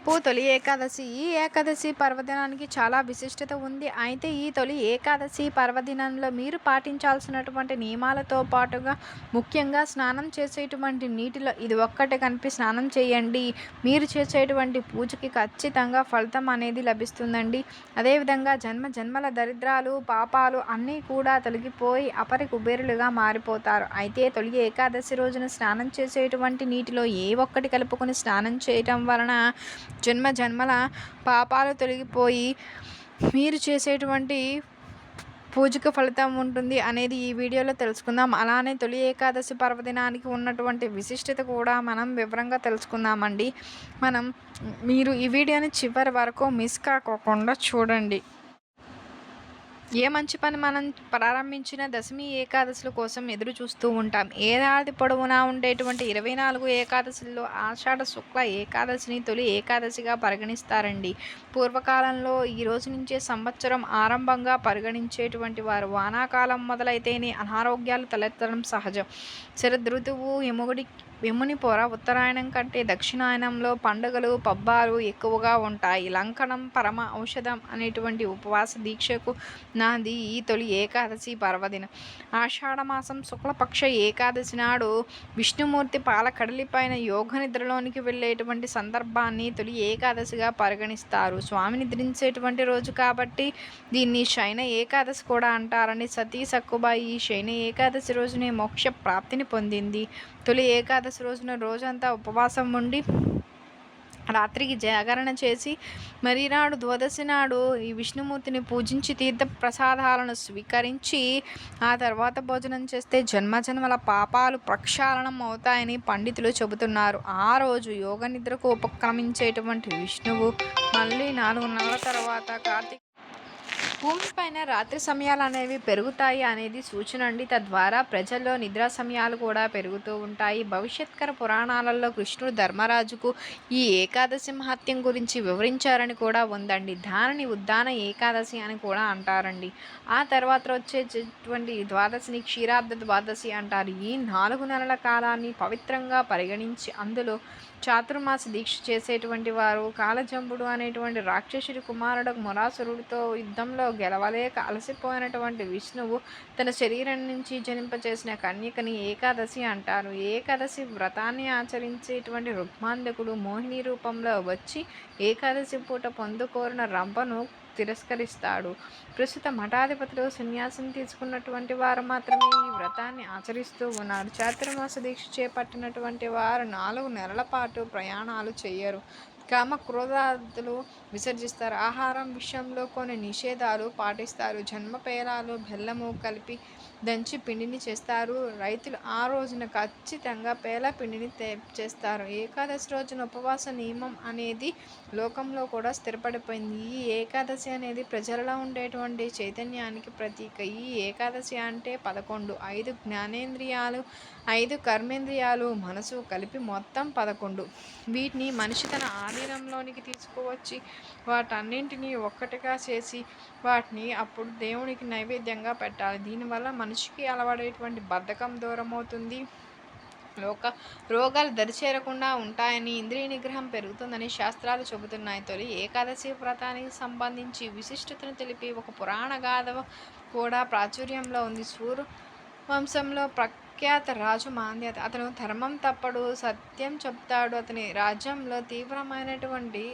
రేపు తొలి ఏకాదశి. ఈ ఏకాదశి పర్వదినానికి చాలా విశిష్టత ఉంది. అయితే ఈ తొలి ఏకాదశి పర్వదినంలో మీరు పాటించాల్సినటువంటి నియమాలతో పాటుగా ముఖ్యంగా స్నానం చేసేటువంటి నీటిలో ఇది ఒక్కటి కనిపి స్నానం చేయండి. మీరు చేసేటువంటి పూజకి ఖచ్చితంగా ఫలితం అనేది లభిస్తుందండి. అదేవిధంగా జన్మ జన్మల దరిద్రాలు పాపాలు అన్నీ కూడా తొలగిపోయి అపరి కుబేరులుగా మారిపోతారు. అయితే తొలి ఏకాదశి రోజున స్నానం చేసేటువంటి నీటిలో ఏ ఒక్కటి కలుపుకొని స్నానం చేయటం వలన జన్మ జన్మల పాపాలు తొలగిపోయి మీరు చేసేటువంటి పూజకు ఫలితం ఉంటుంది అనేది ఈ వీడియోలో తెలుసుకుందాం. అలానే తొలి ఏకాదశి పర్వదినానికి ఉన్నటువంటి విశిష్టత కూడా మనం వివరంగా తెలుసుకుందామండి. మనం మీరు ఈ వీడియోని చివరి వరకు మిస్ కాకోకుండా చూడండి. ఏ మంచి పని మనం ప్రారంభించిన దశమి ఏకాదశుల కోసం ఎదురు చూస్తూ ఉంటాం. ఏడాది పొడవునా ఉండేటువంటి ఇరవై నాలుగు ఏకాదశుల్లో ఆషాఢ శుక్ల ఏకాదశిని తొలి ఏకాదశిగా పరిగణిస్తారండి. పూర్వకాలంలో ఈ రోజు నుంచే సంవత్సరం ఆరంభంగా పరిగణించేటువంటి వారు వానాకాలం మొదలైతేనే అనారోగ్యాలు తలెత్తడం సహజం. శరదృతువు ఎముగుడి యముని పొర ఉత్తరాయణం కంటే దక్షిణాయనంలో పండుగలు పబ్బాలు ఎక్కువగా ఉంటాయి. లంకనం పరమ ఔషధం అనేటువంటి ఉపవాస దీక్షకు నాది ఈ తొలి ఏకాదశి పర్వదినం. ఆషాఢమాసం శుక్లపక్ష ఏకాదశి నాడు విష్ణుమూర్తి పాలకడలిపైన యోగ నిద్రలోనికి వెళ్ళేటువంటి సందర్భాన్ని తొలి ఏకాదశిగా పరిగణిస్తారు. స్వామి నిద్రించేటువంటి రోజు కాబట్టి దీన్ని శయన ఏకాదశి కూడా అంటారని సతీ సక్కుబాయి ఈ శయన ఏకాదశి రోజునే మోక్ష ప్రాప్తిని పొందింది. తొలి ఏకాదశి రోజున రోజంతా ఉపవాసం ఉండి రాత్రికి జాగరణ చేసి మరీనాడు ద్వాదశి నాడు ఈ విష్ణుమూర్తిని పూజించి తీర్థ ప్రసాదాలను స్వీకరించి ఆ తర్వాత భోజనం చేస్తే జన్మజన్మల పాపాలు ప్రక్షాళనం అవుతాయని పండితులు చెబుతున్నారు. ఆ రోజు యోగ నిద్రకు ఉపక్రమించేటువంటి విష్ణువు మళ్ళీ నాలుగు నెలల తర్వాత కార్తీక భూమిపైన రాత్రి సమయాలు అనేవి పెరుగుతాయి అనేది సూచన అండి. తద్వారా ప్రజల్లో నిద్రా సమయాలు కూడా పెరుగుతూ ఉంటాయి. భవిష్యత్కర పురాణాలలో కృష్ణుడు ధర్మరాజుకు ఈ ఏకాదశి మహత్యం గురించి వివరించారని కూడా ఉందండి. దానిని ఉద్దాన ఏకాదశి అని కూడా అంటారండి. ఆ తర్వాత వచ్చేటువంటి ద్వాదశిని క్షీరాబ్ద ద్వాదశి అంటారు. ఈ నాలుగు నెలల కాలాన్ని పవిత్రంగా పరిగణించి అందులో చాతుర్మాస దీక్ష చేసేటువంటి వారు కాలజంబుడు అనేటువంటి రాక్షసుడి కుమారుడు మురాసురుడితో యుద్ధంలో గెలవలేక అలసిపోయినటువంటి విష్ణువు తన శరీరం నుంచి జనింపచేసిన కన్యకని ఏకాదశి అంటారు. ఏకాదశి వ్రతాన్ని ఆచరించేటువంటి రుక్మాంధకుడు మోహిని రూపంలో వచ్చి ఏకాదశి పూట పొందుకోరిన రంపను తిరస్కరిస్తాడు. ప్రస్తుత మఠాధిపతులు సన్యాసం తీసుకున్నటువంటి వారు మాత్రమే ఈ వ్రతాన్ని ఆచరిస్తూ ఉన్నారు. చాతుర్మాస దీక్ష చేపట్టినటువంటి వారు నాలుగు నెలల పాటు ప్రయాణాలు చేయరు. కామ క్రోధాదులు విసర్జిస్తారు. ఆహారం విషయంలో కొన్ని నిషేధాలు పాటిస్తారు. జన్మ పేరాలు బెల్లము కలిపి దంచి పిండిని చేస్తారు. రైతులు ఆ రోజున ఖచ్చితంగా పేల పిండిని చేస్తారు. ఏకాదశి రోజున ఉపవాస నియమం అనేది లోకంలో కూడా స్థిరపడిపోయింది. ఈ ఏకాదశి అనేది ప్రజలలో ఉండేటువంటి చైతన్యానికి ప్రతీక. ఈ ఏకాదశి అంటే పదకొండు ఐదు జ్ఞానేంద్రియాలు ఐదు కర్మేంద్రియాలు మనసు కలిపి మొత్తం పదకొండు. వీటిని మనిషి తన ఆధీనంలోనికి తీసుకువచ్చి వాటన్నింటినీ ఒక్కటిగా చేసి వాటిని అప్పుడు దేవునికి నైవేద్యంగా పెట్టాలి. దీనివల్ల మన మనిషికి అలవాడేటువంటి బద్ధకం దూరమవుతుంది. లోక రోగాలు దరిచేరకుండా ఉంటాయని ఇంద్రియ నిగ్రహం పెరుగుతుందని శాస్త్రాలు చెబుతున్నాయి. తొలి ఏకాదశి వ్రతానికి సంబంధించి విశిష్టతను తెలిపి ఒక పురాణ గాథ కూడా ప్రాచుర్యంలో ఉంది. సూర్య వంశంలో ప్రఖ్యాత రాజు మాంద్యత. అతను ధర్మం తప్పడు సత్యం చెప్తాడు. అతని రాజ్యంలో తీవ్రమైనటువంటి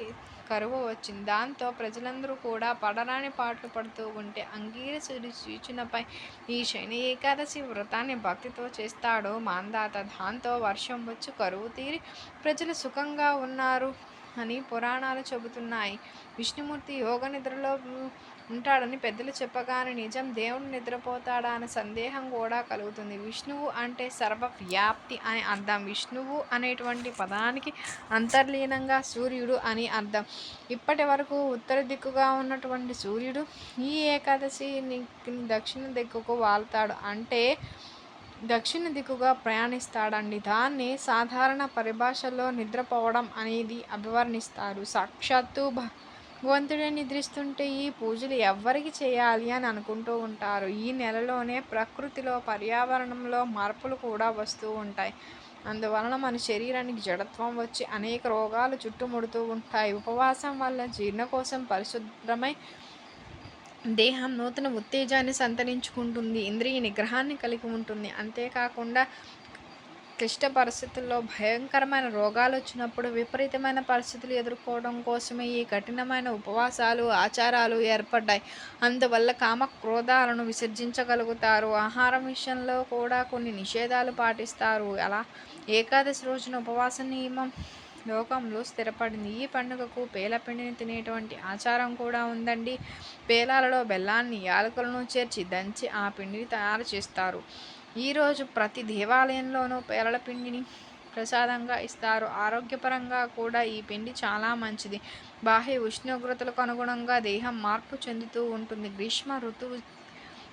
కరువు వచ్చింది. దాంతో ప్రజలందరూ కూడా పడరాని పాటలు పడుతూ ఉంటే అంగీరసుడి సూచనపై ఈ శని ఏకాదశి వ్రతాన్ని భక్తితో చేస్తాడు. మాందాత దాంతో వర్షం వచ్చి కరువు తీరి ప్రజలు సుఖంగా ఉన్నారు. అని పురాణాలు చెబుతున్నాయి. విష్ణుమూర్తి యోగ నిద్రలో ఉంటాడని పెద్దలు చెప్పగానే నిజం దేవుడు నిద్రపోతాడా అనే సందేహం కూడా కలుగుతుంది. విష్ణువు అంటే సర్వవ్యాప్తి అని అర్థం. విష్ణువు అనేటువంటి పదానికి అంతర్లీనంగా సూర్యుడు అని అర్థం. ఇప్పటి వరకు ఉత్తర దిక్కుగా ఉన్నటువంటి సూర్యుడు ఈ ఏకాదశి దక్షిణ దిక్కుకు వాళ్తాడు. అంటే దక్షిణ దిక్కుగా ప్రయాణిస్తాడండి. దాన్ని సాధారణ పరిభాషలో నిద్రపోవడం అనేది అభివర్ణిస్తారు. సాక్షాత్తు భగవంతుడే నిద్రిస్తుంటే ఈ పూజలు ఎవ్వరికి చేయాలి అని అనుకుంటూ ఉంటారు. ఈ నెలలోనే ప్రకృతిలో పర్యావరణంలో మార్పులు కూడా వస్తూ ఉంటాయి. అందువలన మన శరీరానికి జడత్వం వచ్చి అనేక రోగాలు చుట్టుముడుతూ ఉంటాయి. ఉపవాసం వల్ల జీర్ణకోశం పరిశుభ్రమై దేహం నూతన ఉత్తేజాన్ని సంతరించుకుంటుంది ఇంద్రియ నిగ్రహాన్ని కలిగి ఉంటుంది. అంతేకాకుండా క్లిష్ట పరిస్థితుల్లో భయంకరమైన రోగాలు వచ్చినప్పుడు విపరీతమైన పరిస్థితులు ఎదుర్కోవడం కోసమే ఈ కఠినమైన ఉపవాసాలు ఆచారాలు ఏర్పడ్డాయి. అందువల్ల కామ క్రోధాలను విసర్జించగలుగుతారు. ఆహారం విషయంలో కూడా కొన్ని నిషేధాలు పాటిస్తారు. అలా ఏకాదశి రోజున ఉపవాస నియమం లోకంలో స్థిరపడింది. ఈ పండుగకు పేలపిండిని తినేటువంటి ఆచారం కూడా ఉందండి. పేలాలలో బెల్లాన్ని యాలకులను చేర్చి దంచి ఆ పిండిని తయారు చేస్తారు. ఈరోజు ప్రతి దేవాలయంలోనూ పేలల పిండిని ప్రసాదంగా ఇస్తారు. ఆరోగ్యపరంగా కూడా ఈ పిండి చాలా మంచిది. బాహ్య ఉష్ణోగ్రతలకు అనుగుణంగా దేహం మార్పు చెందుతూ ఉంటుంది. గ్రీష్మ ఋతువు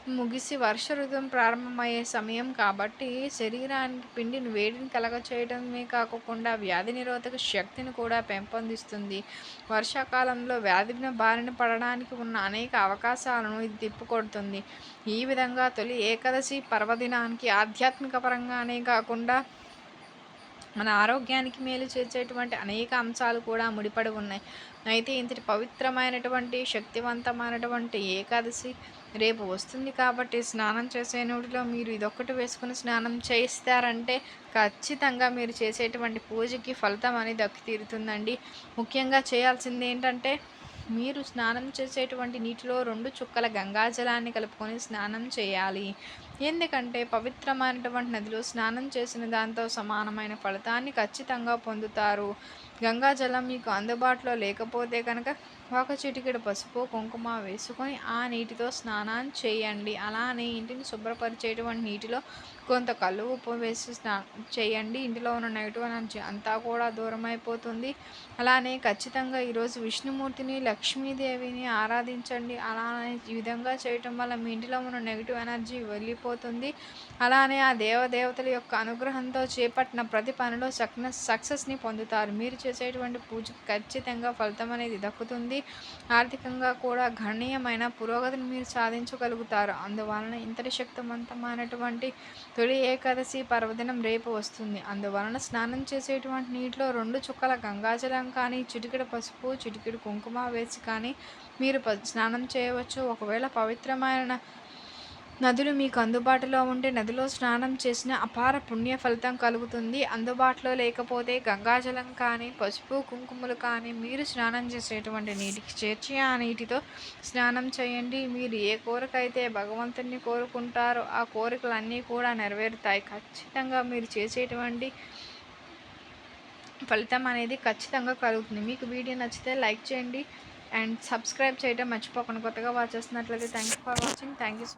ముగిసి వర్ష ఋతువు ప్రారంభమయ్యే సమయం కాబట్టి శరీరానికి పిండిని వేడిని కలగచేయడమే కాకుండా వ్యాధి నిరోధక శక్తిని కూడా పెంపొందిస్తుంది. వర్షాకాలంలో వ్యాధిని బారిన పడడానికి ఉన్న అనేక అవకాశాలను ఇది తిప్పుకొడుతుంది. ఈ విధంగా తొలి ఏకాదశి పర్వదినానికి ఆధ్యాత్మిక పరంగానే కాకుండా మన ఆరోగ్యానికి మేలు చేసేటువంటి అనేక అంశాలు కూడా ముడిపడి ఉన్నాయి. అయితే ఇంతటి పవిత్రమైనటువంటి శక్తివంతమైనటువంటి ఏకాదశి రేపు వస్తుంది కాబట్టి స్నానం చేసే నోటిలో మీరు ఇదొక్కటి వేసుకుని స్నానం చేయిస్తారంటే ఖచ్చితంగా మీరు చేసేటువంటి పూజకి ఫలితం అనేది దక్కి తీరుతుందండి ముఖ్యంగా చేయాల్సింది ఏంటంటే మీరు స్నానం చేసేటువంటి నీటిలో రెండు చుక్కల గంగాజలాన్ని కలుపుకొని స్నానం చేయాలి. ఎందుకంటే పవిత్రమైనటువంటి నదిలో స్నానం చేసిన దాంతో సమానమైన ఫలితాన్ని ఖచ్చితంగా పొందుతారు. గంగాజలం మీకు అందుబాటులో లేకపోతే కనుక ఒక చిటికెడు పసుపు కుంకుమ వేసుకొని ఆ నీటితో స్నానం చేయండి. అలానే ఇంటిని శుభ్రపరిచేటువంటి నీటిలో కొంత కళ్ళు ఉప్పు వేసి స్నా చేయండి. ఇంటిలో ఉన్న నెగిటివ్ ఎనర్జీ అంతా కూడా దూరం అయిపోతుంది అలానే ఖచ్చితంగా ఈరోజు విష్ణుమూర్తిని లక్ష్మీదేవిని ఆరాధించండి. అలానే ఈ విధంగా చేయటం వల్ల మీ ఇంటిలో ఉన్న నెగిటివ్ ఎనర్జీ వెళ్ళిపోతుంది. అలానే ఆ దేవదేవతల యొక్క అనుగ్రహంతో చేపట్టిన ప్రతి పనిలో సక్సెస్ సక్సెస్ని పొందుతారు. మీరు చేసేటువంటి పూజ ఖచ్చితంగా ఫలితం అనేది దక్కుతుంది. ఆర్థికంగా కూడా గణనీయమైన పురోగతిని మీరు సాధించగలుగుతారు. అందువలన ఇంతటి శక్తివంతమైనటువంటి తొలి ఏకాదశి పర్వదినం రేపు వస్తుంది. అందువలన స్నానం చేసేటువంటి నీటిలో రెండు చుక్కల గంగాజలం కానీ చిటికెడు పసుపు చిటికెడు కుంకుమ వేసి కానీ మీరు స్నానం చేయవచ్చు. ఒకవేళ పవిత్రమైన నదులు మీకు అందుబాటులో ఉంటే నదిలో స్నానం చేసిన అపార పుణ్య ఫలితం కలుగుతుంది. అందుబాటులో లేకపోతే గంగాజలం కానీ పసుపు కుంకుమలు కానీ మీరు స్నానం చేసేటువంటి నీటికి చేర్చి ఆ నీటితో స్నానం చేయండి. మీరు ఏ కోరిక అయితే భగవంతుని కోరుకుంటారో ఆ కోరికలన్నీ కూడా నెరవేరుతాయి. ఖచ్చితంగా మీరు చేసేటువంటి ఫలితం అనేది ఖచ్చితంగా కలుగుతుంది. మీకు వీడియో నచ్చితే లైక్ చేయండి. అండ్ సబ్స్క్రైబ్ చేయడం మర్చిపోకుండా కొత్తగా వాచ్ చేస్తున్నట్లయితే thank you for watching thank you